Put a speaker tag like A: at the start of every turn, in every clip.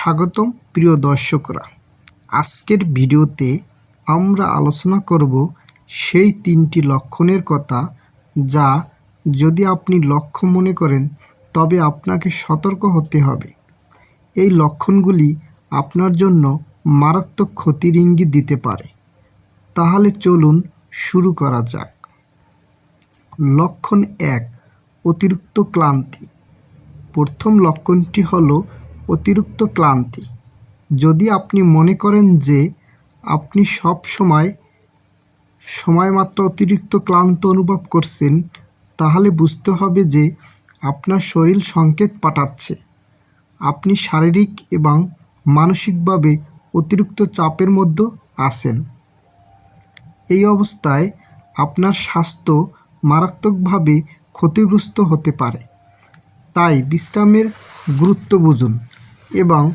A: স্বাগতম প্রিয় দর্শকরা। আজকের ভিডিওতে আমরা আলোচনা করব সেই তিনটি লক্ষণের কথা যা যদি আপনি লক্ষ্য মনে করেন, তবে আপনাকে সতর্ক হতে হবে। এই লক্ষণগুলি আপনার জন্য মারাত্মক ক্ষতির ইঙ্গিত দিতে পারে। তাহলে চলুন শুরু করা যাক। লক্ষণ এক, অতিরিক্ত ক্লান্তি। প্রথম লক্ষণটি হলো অতিরিক্ত ক্লান্তি। যদি আপনি মনে করেন যে আপনি সব সময় সময়মাত্র অতিরিক্ত ক্লান্ত অনুভব করছেন, তাহলে বুঝতে হবে যে আপনার শরীর সংকেত পাঠাচ্ছে। আপনি শারীরিক এবং মানসিকভাবে অতিরিক্ত চাপের মধ্যে আছেন। এই অবস্থায় আপনার স্বাস্থ্য মারাত্মকভাবে ক্ষতিগ্রস্ত হতে পারে। তাই বিশ্রামের গুরুত্ব বুঝুন। এবং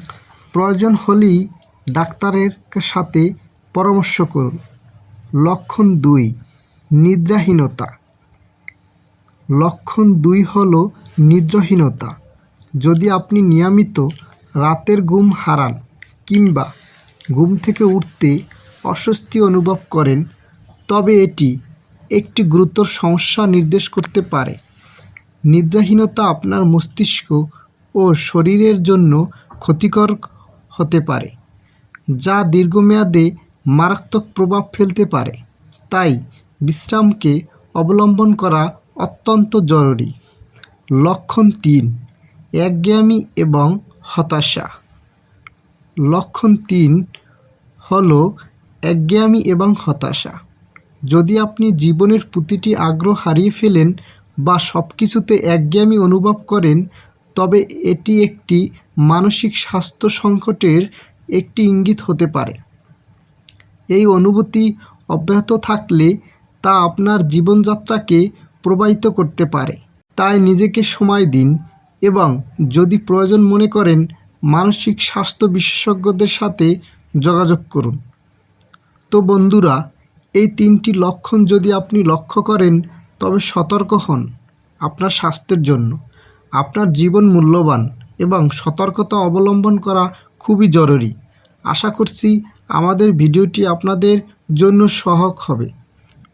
A: প্রয়োজন হলেই ডাক্তারের সাথে পরামর্শ করুন। লক্ষণ দুই, নিদ্রাহীনতা। লক্ষণ দুই হল নিদ্রাহীনতা। যদি আপনি নিয়মিত রাতের ঘুম হারান কিংবা ঘুম থেকে উঠতে অস্বস্তি অনুভব করেন, তবে এটি একটি গুরুতর সমস্যা নির্দেশ করতে পারে। নিদ্রাহীনতা আপনার মস্তিষ্ক ও শরীরের জন্য ক্ষতিকর হতে পারে, যা দীর্ঘমেয়াদে মারাত্মক প্রভাব ফেলতে পারে। তাই বিশ্রামকে অবলম্বন করা অত্যন্ত জরুরি। লক্ষণ তিন একজ্ঞানী এবং হতাশা। লক্ষণ তিন হল একজ্ঞানী এবং হতাশা। যদি আপনি জীবনের প্রতিটি আগ্রহ হারিয়ে ফেলেন বা সব কিছুতে একজ্ঞানী অনুভব করেন তবে এটি একটি মানসিক স্বাস্থ্য সংকটের একটি ইঙ্গিত হতে পারে। এই অনুভূতি অব্যাহত থাকলে তা আপনার জীবনযাত্রাকে প্রবাহিত করতে পারে। তাই নিজেকে সময় দিন এবং যদি প্রয়োজন মনে করেন, মানসিক স্বাস্থ্য বিশেষজ্ঞদের সাথে যোগাযোগ করুন। তো বন্ধুরা, এই তিনটি লক্ষণ যদি আপনি লক্ষ্য করেন, তবে সতর্ক হন আপনার স্বাস্থ্যের জন্য। আপনার জীবন মূল্যবান এবং সতর্কতা অবলম্বন করা খুবই জরুরি। আশা করছি আমাদের ভিডিওটি আপনাদের জন্য সহক হবে।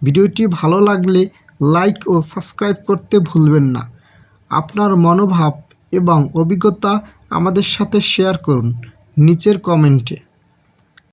A: ভিডিওটি ভালো লাগলে লাইক ও সাবস্ক্রাইব করতে ভুলবেন না। আপনার মনোভাব এবং অভিজ্ঞতা আমাদের সাথে শেয়ার করুন নিচের কমেন্টে।